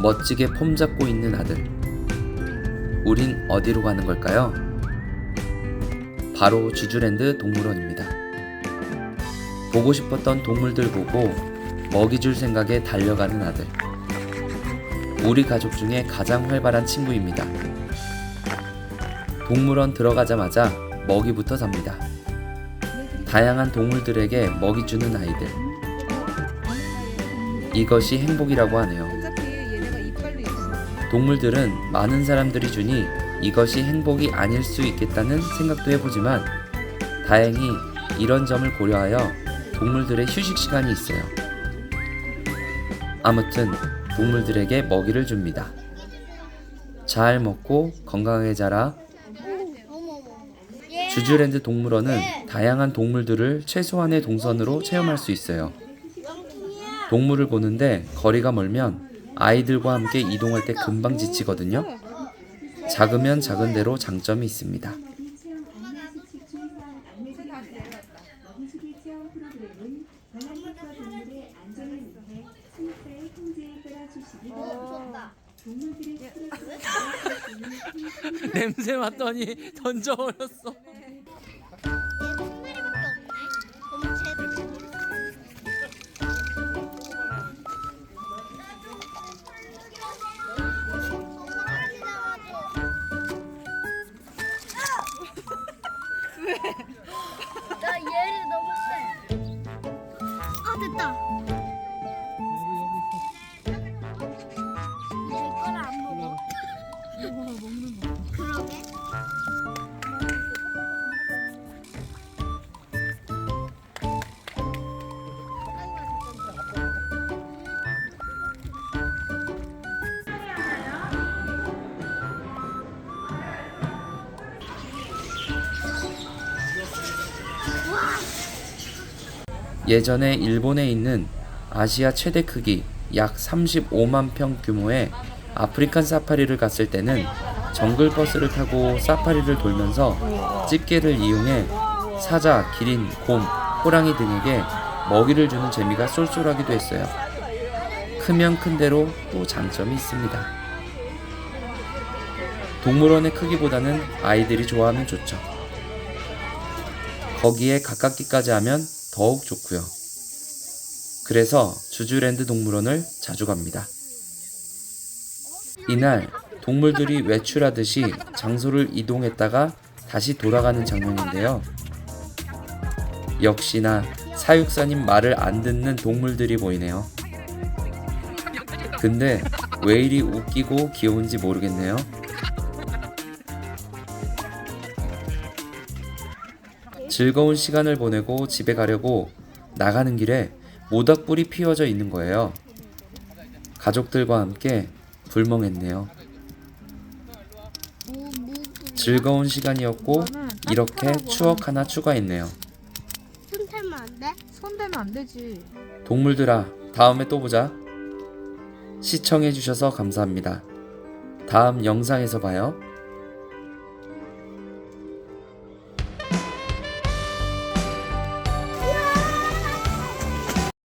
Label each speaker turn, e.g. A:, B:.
A: 멋지게 폼 잡고 있는 아들. 우린 어디로 가는 걸까요? 바로 주주랜드 동물원입니다. 보고 싶었던 동물들 보고 먹이 줄 생각에 달려가는 아들. 우리 가족 중에 가장 활발한 친구입니다. 동물원 들어가자마자 먹이부터 삽니다. 다양한 동물들에게 먹이 주는 아이들. 이것이 행복이라고 하네요. 동물들은 많은 사람들이 주니 이것이 행복이 아닐 수 있겠다는 생각도 해보지만 다행히 이런 점을 고려하여 동물들의 휴식 시간이 있어요. 아무튼 동물들에게 먹이를 줍니다. 잘 먹고 건강하게 자라 주주랜드 동물원은 다양한 동물들을 최소한의 동선으로 체험할 수 있어요. 동물을 보는데 거리가 멀면 아이들과 함께 이동할 때 금방 지치거든요. 작으면 작은 대로 장점이 있습니다.
B: 냄새 맡더니 던져버렸어.
C: 나 얘를 너무 세. 아 됐다.
A: 예전에 일본에 있는 아시아 최대 크기 약 35만 평 규모의 아프리칸 사파리를 갔을 때는 정글 버스를 타고 사파리를 돌면서 집게를 이용해 사자, 기린, 곰, 호랑이 등에게 먹이를 주는 재미가 쏠쏠하기도 했어요. 크면 큰 대로 또 장점이 있습니다. 동물원의 크기보다는 아이들이 좋아하면 좋죠. 거기에 가깝기까지 하면 더욱 좋고요. 그래서 주주랜드 동물원을 자주 갑니다. 이날 동물들이 외출하듯이 장소를 이동했다가 다시 돌아가는 장면인데요. 역시나 사육사님 말을 안 듣는 동물들이 보이네요. 근데 왜 이리 웃기고 귀여운지 모르겠네요. 즐거운 시간을 보내고 집에 가려고 나가는 길에 모닥불이 피워져 있는 거예요. 가족들과 함께 불멍했네요. 즐거운 시간이었고 이렇게 추억 하나 추가했네요.
C: 손 태면 안 돼?
D: 손 대면 안 되지.
A: 동물들아, 다음에 또 보자. 시청해주셔서 감사합니다. 다음 영상에서 봐요.